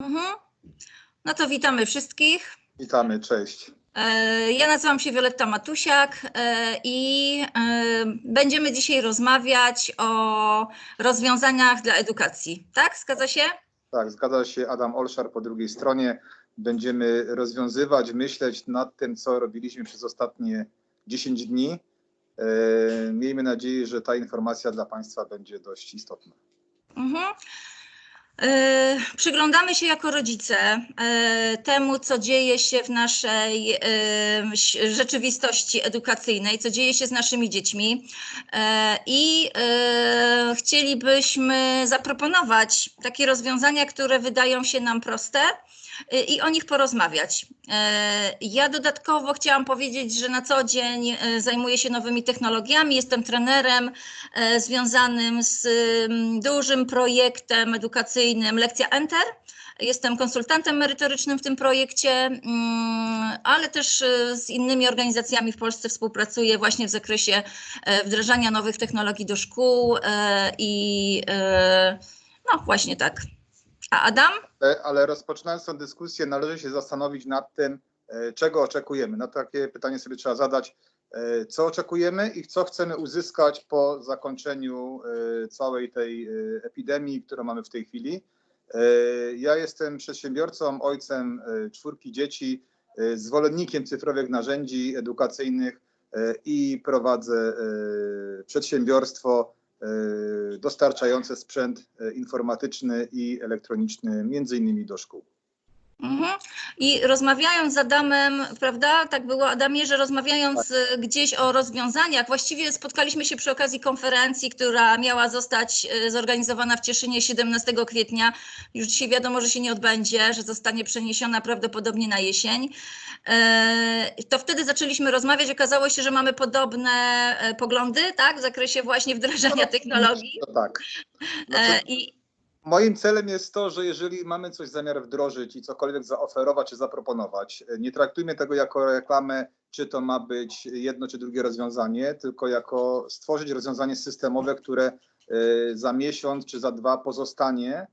Mhm. No to witamy wszystkich. Witamy, cześć. E, Ja nazywam się Wioletta Matusiak e, i e, będziemy dzisiaj rozmawiać o rozwiązaniach dla edukacji. Tak? Zgadza się? Tak, zgadza się Adam Olszar po drugiej stronie. Będziemy rozwiązywać, myśleć nad tym, co robiliśmy przez ostatnie 10 dni. Miejmy nadzieję, że ta informacja dla Państwa będzie dość istotna. Mhm. E, Przyglądamy się jako rodzice e, temu, co dzieje się w naszej e, rzeczywistości edukacyjnej, co dzieje się z naszymi dziećmi. I chcielibyśmy zaproponować takie rozwiązania, które wydają się nam proste i o nich porozmawiać. E, Ja dodatkowo chciałam powiedzieć, że na co dzień e, zajmuję się nowymi technologiami, jestem trenerem związanym z dużym projektem edukacyjnym Lekcja Enter. Jestem konsultantem merytorycznym w tym projekcie, mm, ale też z innymi organizacjami w Polsce współpracuję właśnie w zakresie wdrażania nowych technologii do szkół i no właśnie tak. A Adam? E, Ale rozpoczynając tę dyskusję, należy się zastanowić nad tym, e, czego oczekujemy. Na takie pytanie sobie trzeba zadać, e, co oczekujemy i co chcemy uzyskać po zakończeniu całej tej epidemii, którą mamy w tej chwili. Ja jestem przedsiębiorcą, ojcem czwórki dzieci, zwolennikiem cyfrowych narzędzi edukacyjnych i prowadzę przedsiębiorstwo dostarczające sprzęt e, informatyczny i elektroniczny, między innymi do szkół. Mhm. I rozmawiając z Adamem, prawda, tak było Adamie, że rozmawiając e, gdzieś o rozwiązaniach, właściwie spotkaliśmy się przy okazji konferencji, która miała zostać e, zorganizowana w Cieszynie 17 kwietnia. Już dzisiaj wiadomo, że się nie odbędzie, że zostanie przeniesiona prawdopodobnie na jesień. E, To wtedy zaczęliśmy rozmawiać, okazało się, że mamy podobne poglądy, tak, w zakresie właśnie wdrażania technologii. To tak. Znaczy, I moim celem jest to, że jeżeli mamy coś zamiar wdrożyć i cokolwiek zaoferować czy zaproponować, e, nie traktujmy tego jako reklamę, czy to ma być jedno czy drugie rozwiązanie, tylko jako stworzyć rozwiązanie systemowe, które e, za miesiąc czy za dwa pozostanie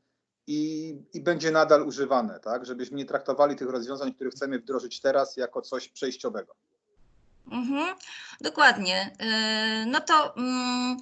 i, i będzie nadal używane, tak? Żebyśmy nie traktowali tych rozwiązań, które chcemy wdrożyć teraz, jako coś przejściowego. Mhm, dokładnie. Yy, No to mm,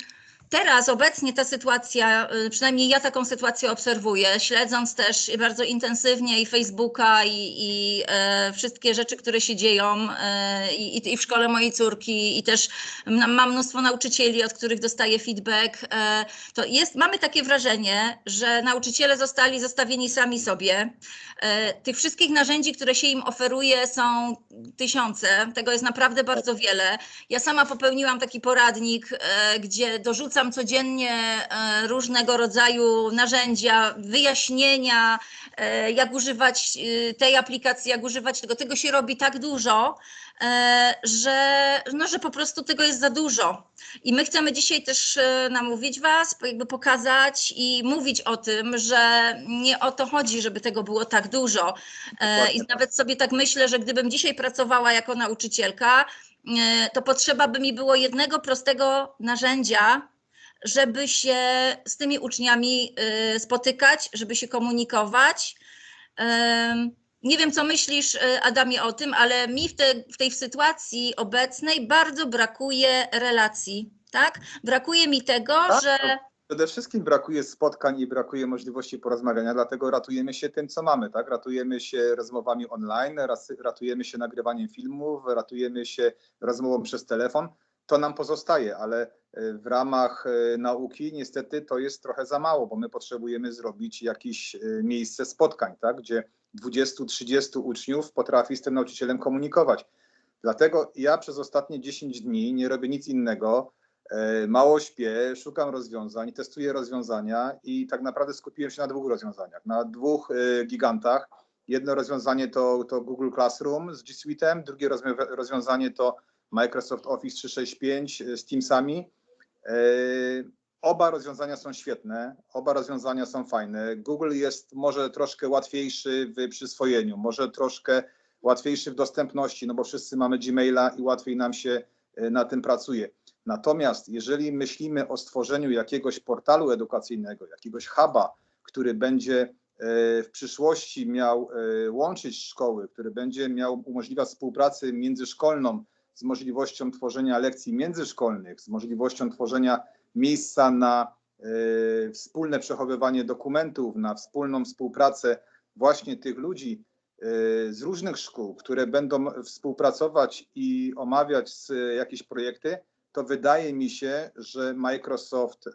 teraz obecnie ta sytuacja, y, przynajmniej ja taką sytuację obserwuję, śledząc też bardzo intensywnie i Facebooka i, i e, wszystkie rzeczy, które się dzieją e, i, i w szkole mojej córki i też mam mnóstwo nauczycieli, od których dostaję feedback. E, to jest, mamy takie wrażenie, że nauczyciele zostali zostawieni sami sobie. E, Tych wszystkich narzędzi, które się im oferuje, są tysiące. Tego jest naprawdę bardzo wiele. Ja sama popełniłam taki poradnik, e, gdzie dorzucam codziennie e, różnego rodzaju narzędzia, wyjaśnienia, e, jak używać e, tej aplikacji, jak używać tego. Tego się robi tak dużo, że, no, że po prostu tego jest za dużo. I my chcemy dzisiaj też namówić Was, jakby pokazać i mówić o tym, że nie o to chodzi, żeby tego było tak dużo. I Dokładnie. nawet sobie tak myślę, że gdybym dzisiaj pracowała jako nauczycielka, to potrzeba by mi było jednego prostego narzędzia, żeby się z tymi uczniami e, spotykać, żeby się komunikować. Nie wiem, co myślisz, e, Adamie, o tym, ale mi w, te, w tej sytuacji obecnej bardzo brakuje relacji, tak? Brakuje mi tego, Tak, że... Przede wszystkim brakuje spotkań i brakuje możliwości porozmawiania, dlatego ratujemy się tym, co mamy, tak? Ratujemy się rozmowami online, ratujemy się nagrywaniem filmów, ratujemy się rozmową przez telefon. To nam pozostaje, ale e, w ramach e, nauki niestety to jest trochę za mało, bo my potrzebujemy zrobić jakieś e, miejsce spotkań, tak? Gdzie 20-30 uczniów potrafi z tym nauczycielem komunikować. Dlatego ja przez ostatnie 10 dni nie robię nic innego, mało śpię, szukam rozwiązań, testuję rozwiązania i tak naprawdę skupiłem się na dwóch rozwiązaniach, na dwóch gigantach. Jedno rozwiązanie to, to Google Classroom z G Suite'em, drugie rozwiązanie to Microsoft Office 365 z Teamsami. E, Oba rozwiązania są świetne, oba rozwiązania są fajne. Google jest może troszkę łatwiejszy w przyswojeniu, może troszkę łatwiejszy w dostępności, no bo wszyscy mamy Gmaila i łatwiej nam się e, na tym pracuje. Natomiast jeżeli myślimy o stworzeniu jakiegoś portalu edukacyjnego, jakiegoś huba, który będzie w przyszłości miał e, łączyć szkoły, który będzie miał umożliwiać współpracę międzyszkolną z możliwością tworzenia lekcji międzyszkolnych, z możliwością tworzenia miejsca na e, wspólne przechowywanie dokumentów, na wspólną współpracę właśnie tych ludzi e, z różnych szkół, które będą współpracować i omawiać jakieś projekty, to wydaje mi się, że Microsoft e,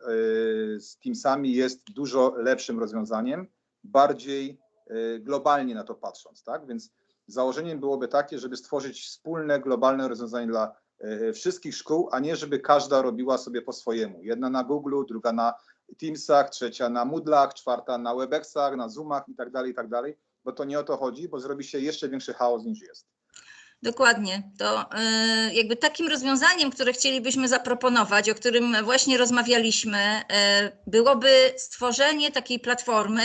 z Teamsami jest dużo lepszym rozwiązaniem, bardziej globalnie na to patrząc, tak? Więc założeniem byłoby takie, żeby stworzyć wspólne, globalne rozwiązanie dla e, wszystkich szkół, a nie żeby każda robiła sobie po swojemu. Jedna na Google, druga na Teamsach, trzecia na Moodlach, czwarta na Webexach, na Zoomach i tak dalej, i tak dalej, bo to nie o to chodzi, bo zrobi się jeszcze większy chaos niż jest. Dokładnie. To y, jakby takim rozwiązaniem, które chcielibyśmy zaproponować, o którym właśnie rozmawialiśmy, byłoby stworzenie takiej platformy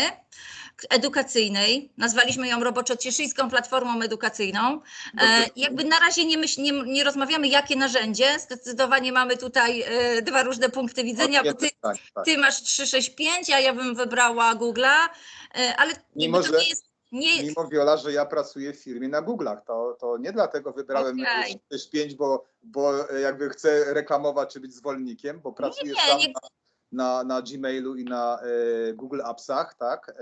edukacyjnej. Nazwaliśmy ją roboczo Cieszyńską Platformą Edukacyjną. E, jakby na razie nie, myśl, nie, nie rozmawiamy, jakie narzędzie. Zdecydowanie mamy tutaj e, dwa różne punkty widzenia, bo ty, tak, tak. ty masz 365, a ja bym wybrała Google'a, e, ale Mimo, to nie jest... Nie, Mimo Wiola, że ja pracuję w firmie na Google'ach, to, to nie dlatego wybrałem 5, bo, bo jakby chcę reklamować czy być zwolennikiem, bo pracuję nie, sam nie- na, na, na Gmailu i na e, Google Appsach, tak? E,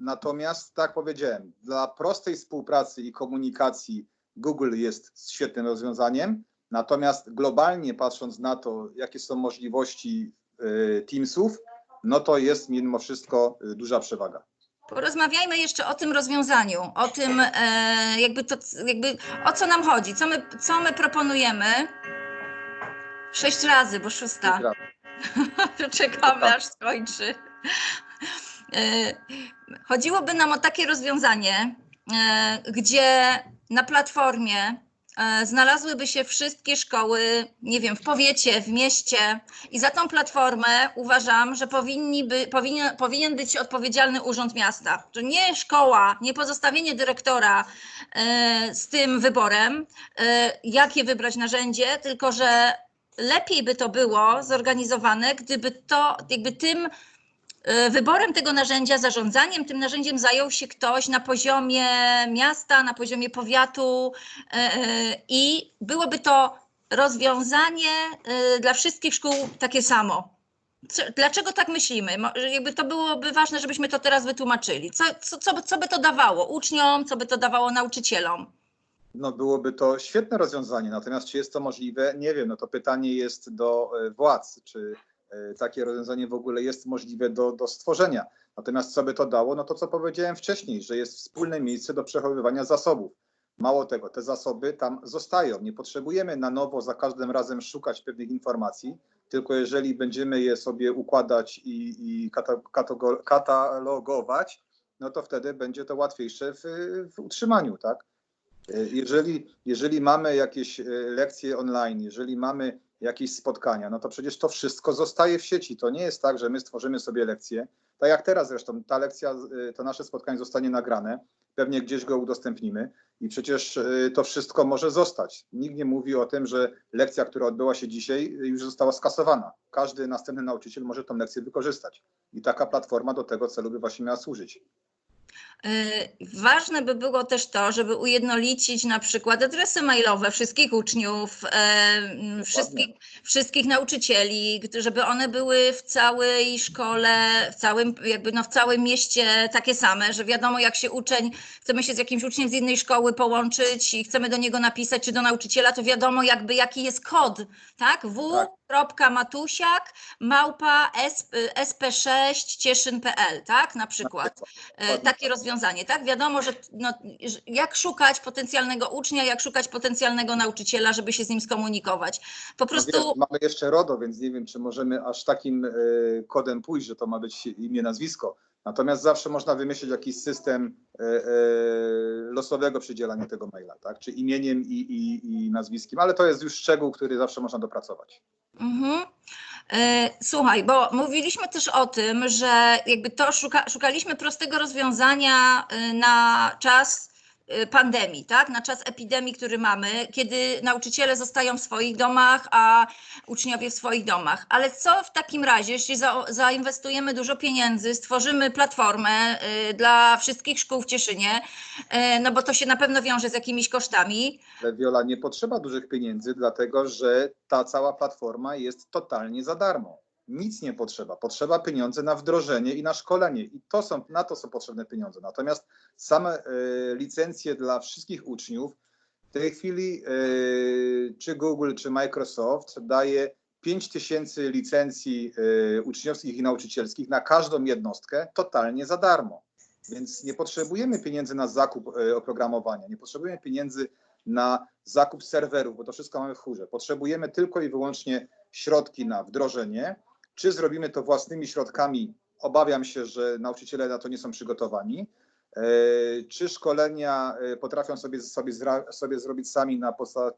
natomiast tak powiedziałem, dla prostej współpracy i komunikacji Google jest świetnym rozwiązaniem, natomiast globalnie patrząc na to, jakie są możliwości e, Teamsów, no to jest mimo wszystko duża przewaga. Porozmawiajmy jeszcze o tym rozwiązaniu, o tym jakby to, jakby o co nam chodzi, co my, co my proponujemy. Sześć razy, bo szósta. Czekamy aż skończy. E, Chodziłoby nam o takie rozwiązanie, e, gdzie na platformie e, znalazłyby się wszystkie szkoły, nie wiem, w powiecie, w mieście i za tą platformę uważam, że powinni by, powinien, powinien być odpowiedzialny Urząd Miasta. Że nie szkoła, nie pozostawienie dyrektora z tym wyborem, jakie wybrać narzędzie, tylko że lepiej by to było zorganizowane, gdyby to jakby tym e, wyborem tego narzędzia, zarządzaniem tym narzędziem zajął się ktoś na poziomie miasta, na poziomie powiatu e, e, i byłoby to rozwiązanie dla wszystkich szkół takie samo. Dlaczego tak myślimy? Jakby to byłoby ważne, żebyśmy to teraz wytłumaczyli. Co, co, co by to dawało uczniom, co by to dawało nauczycielom? No byłoby to świetne rozwiązanie, natomiast czy jest to możliwe? Nie wiem, no to pytanie jest do e, władz, czy e, takie rozwiązanie w ogóle jest możliwe do, do stworzenia. Natomiast co by to dało? No to co powiedziałem wcześniej, że jest wspólne miejsce do przechowywania zasobów. Mało tego, te zasoby tam zostają. Nie potrzebujemy na nowo za każdym razem szukać pewnych informacji, tylko jeżeli będziemy je sobie układać i, i katalogować, no to wtedy będzie to łatwiejsze w, w utrzymaniu, tak? Jeżeli, jeżeli mamy jakieś e, lekcje online, jeżeli mamy jakieś spotkania, no to przecież to wszystko zostaje w sieci. To nie jest tak, że my stworzymy sobie lekcję. Tak jak teraz zresztą, ta lekcja, e, to nasze spotkanie zostanie nagrane, pewnie gdzieś go udostępnimy i przecież e, to wszystko może zostać. Nikt nie mówi o tym, że lekcja, która odbyła się dzisiaj, już została skasowana. Każdy następny nauczyciel może tą lekcję wykorzystać. I taka platforma do tego celu by właśnie miała służyć. Yy, Ważne by było też to, żeby ujednolicić na przykład adresy mailowe wszystkich uczniów, m, wszystkich, wszystkich nauczycieli, żeby one były w całej szkole, w całym, jakby no w całym mieście takie same, że wiadomo jak się uczeń, chcemy się z jakimś uczniem z innej szkoły połączyć i chcemy do niego napisać, czy do nauczyciela, to wiadomo jakby jaki jest kod, tak? w.matusiak małpa sp6 cieszyn.pl, tak? Na przykład. Takie rozwiązanie, tak? Wiadomo, że no, jak szukać potencjalnego ucznia, jak szukać potencjalnego nauczyciela, żeby się z nim skomunikować. Po No prostu wiesz, mamy jeszcze RODO, więc nie wiem, czy możemy aż takim e, kodem pójść, że to ma być imię, nazwisko. Natomiast zawsze można wymyślić jakiś system e, e, losowego przydzielania tego maila, tak? Czy imieniem i, i, i nazwiskiem, ale to jest już szczegół, który zawsze można dopracować. Mhm. E, Słuchaj, bo mówiliśmy też o tym, że jakby to szuka, szukaliśmy prostego rozwiązania na czas pandemii, tak? Na czas epidemii, który mamy, kiedy nauczyciele zostają w swoich domach, a uczniowie w swoich domach. Ale co w takim razie, jeśli za, zainwestujemy dużo pieniędzy, stworzymy platformę y, dla wszystkich szkół w Cieszynie, y, no bo to się na pewno wiąże z jakimiś kosztami. Wiola, nie potrzeba dużych pieniędzy, dlatego że ta cała platforma jest totalnie za darmo. Nic nie potrzeba. Potrzeba pieniądze na wdrożenie i na szkolenie. I to są, na to są potrzebne pieniądze. Natomiast same e, licencje dla wszystkich uczniów, w tej chwili e, czy Google, czy Microsoft daje 5 tysięcy licencji e, uczniowskich i nauczycielskich na każdą jednostkę totalnie za darmo. Więc nie potrzebujemy pieniędzy na zakup oprogramowania, nie potrzebujemy pieniędzy na zakup serwerów, bo to wszystko mamy w chórze. Potrzebujemy tylko i wyłącznie środki na wdrożenie. Czy zrobimy to własnymi środkami? Obawiam się, że nauczyciele na to nie są przygotowani. E, Czy szkolenia e, potrafią sobie, sobie, sobie zrobić sami na,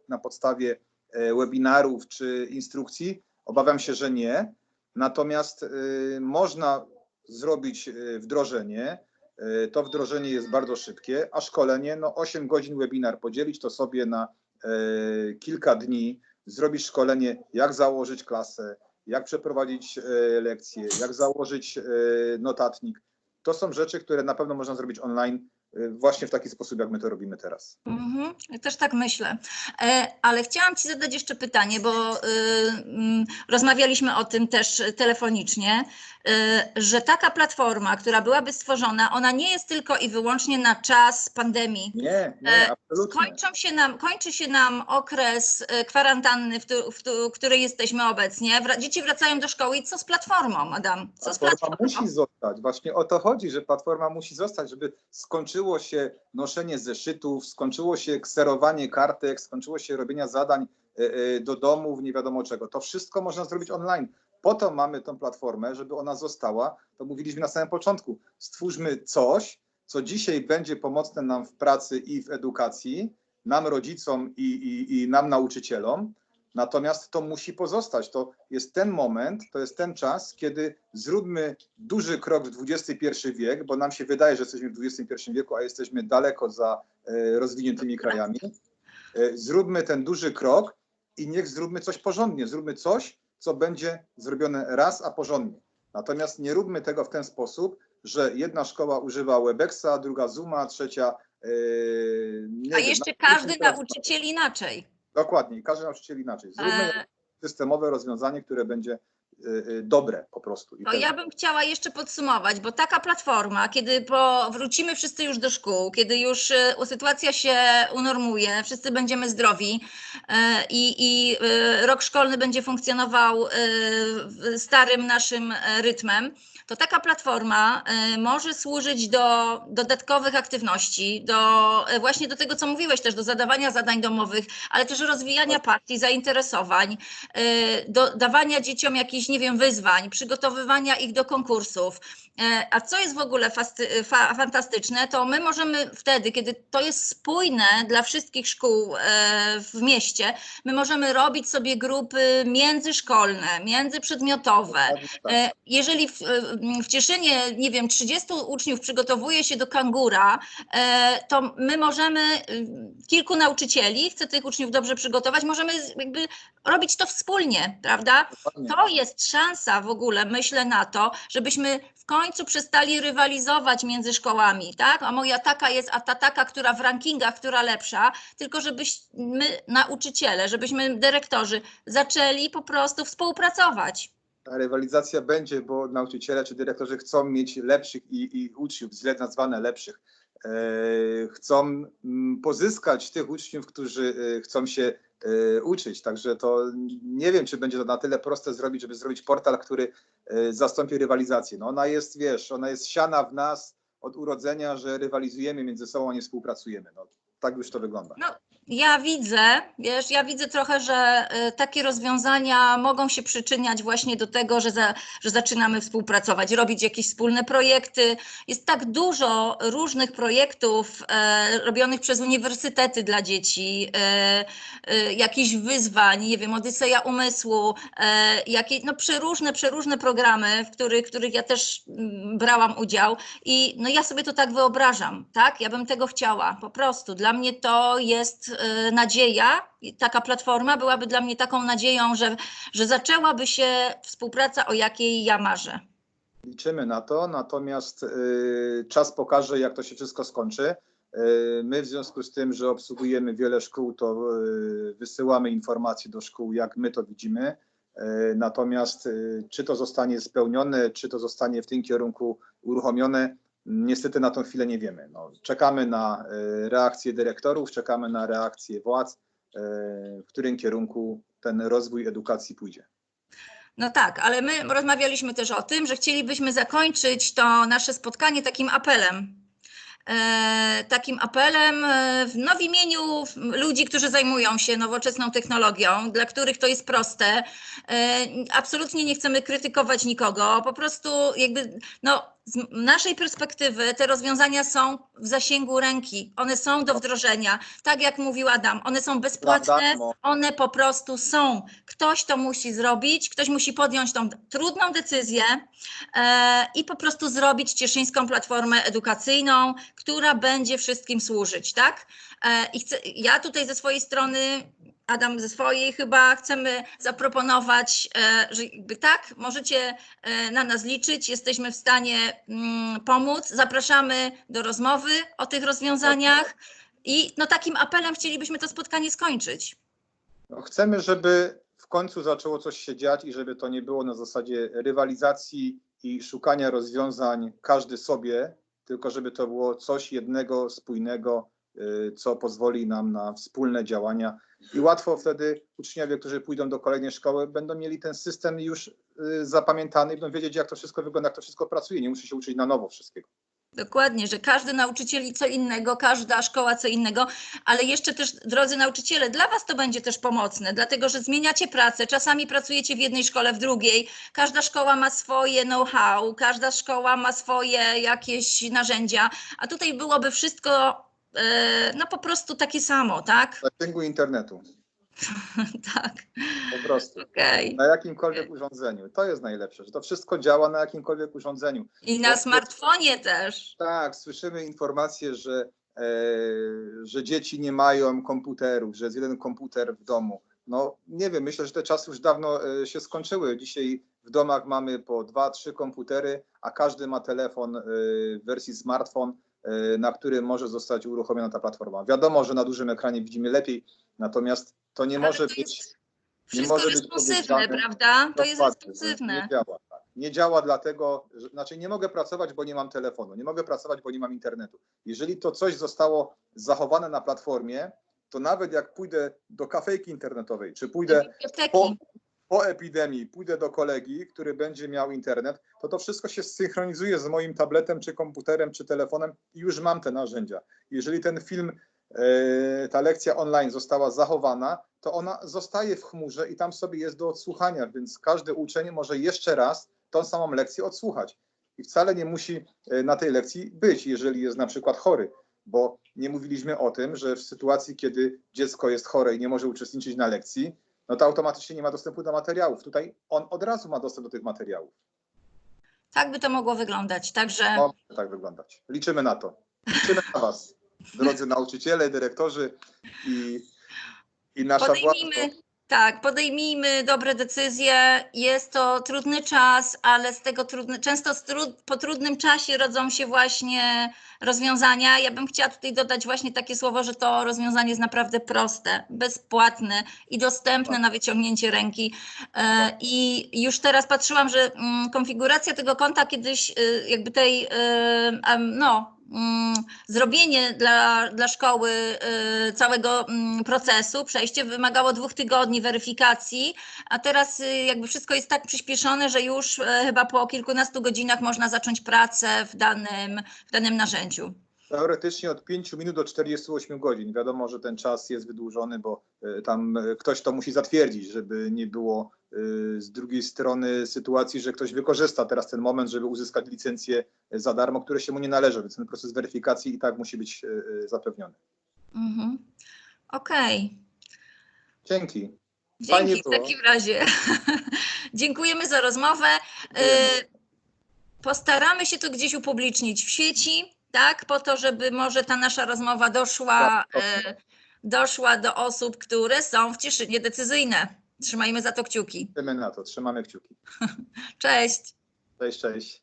na podstawie e, webinarów czy instrukcji? Obawiam się, że nie. Natomiast można zrobić wdrożenie. To wdrożenie jest bardzo szybkie, a szkolenie, no 8 godzin webinar, podzielić to sobie na kilka dni, zrobić szkolenie, jak założyć klasę, jak przeprowadzić e, lekcje, jak założyć e, notatnik. To są rzeczy, które na pewno można zrobić online właśnie w taki sposób, jak my to robimy teraz. Mhm, też tak myślę. E, ale chciałam Ci zadać jeszcze pytanie, bo y, mm, rozmawialiśmy o tym też telefonicznie, y, że taka platforma, która byłaby stworzona, ona nie jest tylko i wyłącznie na czas pandemii. Nie, nie, E, absolutnie. Kończą się nam, kończy się nam okres e, kwarantanny, w, tu, w, tu, w której jesteśmy obecnie. Dzieci wracają do szkoły i co z platformą, Adam? Co z Platforma platformą? musi zostać. Właśnie o to chodzi, że platforma musi zostać, żeby skończyło się noszenie zeszytów, skończyło się kserowanie kartek, skończyło się robienia zadań e, e, do domów, nie wiadomo czego. To wszystko można zrobić online. Po to mamy tą platformę, żeby ona została. To mówiliśmy na samym początku. Stwórzmy coś, co dzisiaj będzie pomocne nam w pracy i w edukacji, nam rodzicom i, i, i nam nauczycielom. Natomiast to musi pozostać. To jest ten moment, to jest ten czas, kiedy zróbmy duży krok w XXI wiek, bo nam się wydaje, że jesteśmy w XXI wieku, a jesteśmy daleko za e, rozwiniętymi krajami. E, Zróbmy ten duży krok i niech zróbmy coś porządnie. Zróbmy coś, co będzie zrobione raz, a porządnie. Natomiast nie róbmy tego w ten sposób, że jedna szkoła używa Webexa, druga Zooma, trzecia. nie A wiem, jeszcze każdy nauczyciel inaczej. Dokładnie, i każdy nauczyciel inaczej. Zróbmy E, systemowe rozwiązanie, które będzie dobre po prostu. I ten- ja bym chciała jeszcze podsumować, bo taka platforma, kiedy wrócimy wszyscy już do szkół, kiedy już e, sytuacja się unormuje, wszyscy będziemy zdrowi i, i rok szkolny będzie funkcjonował starym naszym rytmem, to taka platforma może służyć do dodatkowych aktywności, do właśnie do tego, co mówiłeś też, do zadawania zadań domowych, ale też rozwijania pasji, zainteresowań, e, do dawania dzieciom jakichś, nie wiem, wyzwań, przygotowywania ich do konkursów. E, A co jest w ogóle fasty, fa, fantastyczne, to my możemy wtedy, kiedy to jest spójne dla wszystkich szkół e, w mieście, my możemy robić sobie grupy międzyszkolne, międzyprzedmiotowe. Tak. E, Jeżeli w, w Cieszynie, nie wiem, 30 uczniów przygotowuje się do kangura, to my możemy, y, kilku nauczycieli chce tych uczniów dobrze przygotować, możemy jakby robić to wspólnie, prawda? To jest szansa w ogóle, myślę, na to, żebyśmy w końcu przestali rywalizować między szkołami, tak? A moja taka jest, a ta taka, która w rankingach, która lepsza, tylko żebyśmy nauczyciele, żebyśmy dyrektorzy zaczęli po prostu współpracować. Ta rywalizacja będzie, bo nauczyciele czy dyrektorzy chcą mieć lepszych i, i uczniów, źle nazwane lepszych. E, chcą mm, pozyskać tych uczniów, którzy e, chcą się e, uczyć. Także to nie wiem, czy będzie to na tyle proste zrobić, żeby zrobić portal, który zastąpi rywalizację. No ona jest, wiesz, ona jest siana w nas od urodzenia, że rywalizujemy między sobą, a nie współpracujemy. No, tak już to wygląda. No, Ja widzę, wiesz, ja widzę trochę, że y, takie rozwiązania mogą się przyczyniać właśnie do tego, że, za, że zaczynamy współpracować, robić jakieś wspólne projekty. Jest tak dużo różnych projektów e, robionych przez uniwersytety dla dzieci, e, e, jakichś wyzwań, nie wiem, Odyseja Umysłu, e, jakie, no przeróżne, przeróżne programy, w których, w których ja też mm, brałam udział i no ja sobie to tak wyobrażam, tak? Ja bym tego chciała, po prostu. Dla mnie to jest nadzieja, i taka platforma byłaby dla mnie taką nadzieją, że, że zaczęłaby się współpraca, o jakiej ja marzę. Liczymy na to, natomiast y, czas pokaże, jak to się wszystko skończy. Y, my w związku z tym, że obsługujemy wiele szkół, to y, wysyłamy informacje do szkół, jak my to widzimy. Y, Natomiast y, czy to zostanie spełnione, czy to zostanie w tym kierunku uruchomione, niestety na tą chwilę nie wiemy. No, czekamy na y, reakcję dyrektorów, czekamy na reakcję władz, y, w którym kierunku ten rozwój edukacji pójdzie. No tak, ale my rozmawialiśmy też o tym, że chcielibyśmy zakończyć to nasze spotkanie takim apelem. E, takim apelem e, no, w imieniu ludzi, którzy zajmują się nowoczesną technologią, dla których to jest proste. E, absolutnie nie chcemy krytykować nikogo, po prostu jakby no, z naszej perspektywy te rozwiązania są w zasięgu ręki, one są do wdrożenia. Tak jak mówił Adam, one są bezpłatne, one po prostu są. Ktoś to musi zrobić, ktoś musi podjąć tą trudną decyzję e, i po prostu zrobić Cieszyńską Platformę Edukacyjną, która będzie wszystkim służyć, tak? E, I chcę, ja tutaj ze swojej strony Adam ze swojej chyba chcemy zaproponować, e, że jakby tak, możecie e, na nas liczyć, jesteśmy w stanie mm, pomóc. Zapraszamy do rozmowy o tych rozwiązaniach i no takim apelem chcielibyśmy to spotkanie skończyć. No, chcemy, żeby w końcu zaczęło coś się dziać i żeby to nie było na zasadzie rywalizacji i szukania rozwiązań każdy sobie, tylko żeby to było coś jednego, spójnego, co pozwoli nam na wspólne działania. I łatwo wtedy uczniowie, którzy pójdą do kolejnej szkoły, będą mieli ten system już y, zapamiętany i będą wiedzieć, jak to wszystko wygląda, jak to wszystko pracuje. Nie musi się uczyć na nowo wszystkiego. Dokładnie, że każdy nauczyciel co innego, każda szkoła co innego, ale jeszcze też, drodzy nauczyciele, dla Was to będzie też pomocne, dlatego że zmieniacie pracę, czasami pracujecie w jednej szkole, w drugiej, każda szkoła ma swoje know-how, każda szkoła ma swoje jakieś narzędzia, a tutaj byłoby wszystko no po prostu takie samo, tak? W zasięgu internetu, tak, po prostu. okej. Na jakimkolwiek urządzeniu. To jest najlepsze, że to wszystko działa na jakimkolwiek urządzeniu. I na smartfonie też. Tak, słyszymy informacje, że, e, że dzieci nie mają komputerów, że jest jeden komputer w domu. No nie wiem, myślę, że te czasy już dawno e, się skończyły. Dzisiaj w domach mamy po dwa, trzy komputery, a każdy ma telefon e, w wersji smartfon, e, na którym może zostać uruchomiona ta platforma. Wiadomo, że na dużym ekranie widzimy lepiej, natomiast to nie Ale może to być. nie może być responsywne, prawda? To jest responsywne. Nie działa. Tak. Nie działa dlatego, że, znaczy nie mogę pracować, bo nie mam telefonu, nie mogę pracować, bo nie mam internetu. Jeżeli to coś zostało zachowane na platformie, to nawet jak pójdę do kafejki internetowej, czy pójdę po, po epidemii, pójdę do kolegi, który będzie miał internet, to to wszystko się synchronizuje z moim tabletem, czy komputerem, czy telefonem i już mam te narzędzia. Jeżeli ten film, e, ta lekcja online została zachowana, to ona zostaje w chmurze i tam sobie jest do odsłuchania, więc każdy uczeń może jeszcze raz tą samą lekcję odsłuchać. I wcale nie musi e, na tej lekcji być, jeżeli jest na przykład chory, bo nie mówiliśmy o tym, że w sytuacji, kiedy dziecko jest chore i nie może uczestniczyć na lekcji, no to automatycznie nie ma dostępu do materiałów. Tutaj on od razu ma dostęp do tych materiałów. Tak by to mogło wyglądać. Także Może tak wyglądać. Liczymy na to. Liczymy na Was, drodzy nauczyciele, dyrektorzy i, i nasza władza. Tak, podejmijmy dobre decyzje. Jest to trudny czas, ale z tego trudny, często trud, po trudnym czasie rodzą się właśnie rozwiązania. Ja bym chciała tutaj dodać właśnie takie słowo, że to rozwiązanie jest naprawdę proste, bezpłatne i dostępne na wyciągnięcie ręki. E, I już teraz patrzyłam, że mm, konfiguracja tego konta kiedyś, y, jakby tej, y, no, zrobienie dla, dla szkoły y, całego mm, procesu, przejście wymagało dwóch tygodni weryfikacji, a teraz y, jakby wszystko jest tak przyspieszone, że już e, chyba po kilkunastu godzinach można zacząć pracę w danym, w danym narzędziu. Teoretycznie od 5 minut do 48 godzin. Wiadomo, że ten czas jest wydłużony, bo y, tam y, ktoś to musi zatwierdzić, żeby nie było y, z drugiej strony sytuacji, że ktoś wykorzysta teraz ten moment, żeby uzyskać licencję za darmo, które się mu nie należą, więc ten proces weryfikacji i tak musi być zapewniony. Mhm. Okej. Dzięki. Fajnie Dzięki w takim razie. Dziękujemy za rozmowę. E, Postaramy się to gdzieś upublicznić w sieci, tak, po to, żeby może ta nasza rozmowa doszła, Tak, e, doszła do osób, które są w Cieszynie decyzyjne. Trzymajmy za to kciuki. Wiemy na to, trzymamy kciuki. Cześć. Cześć, cześć.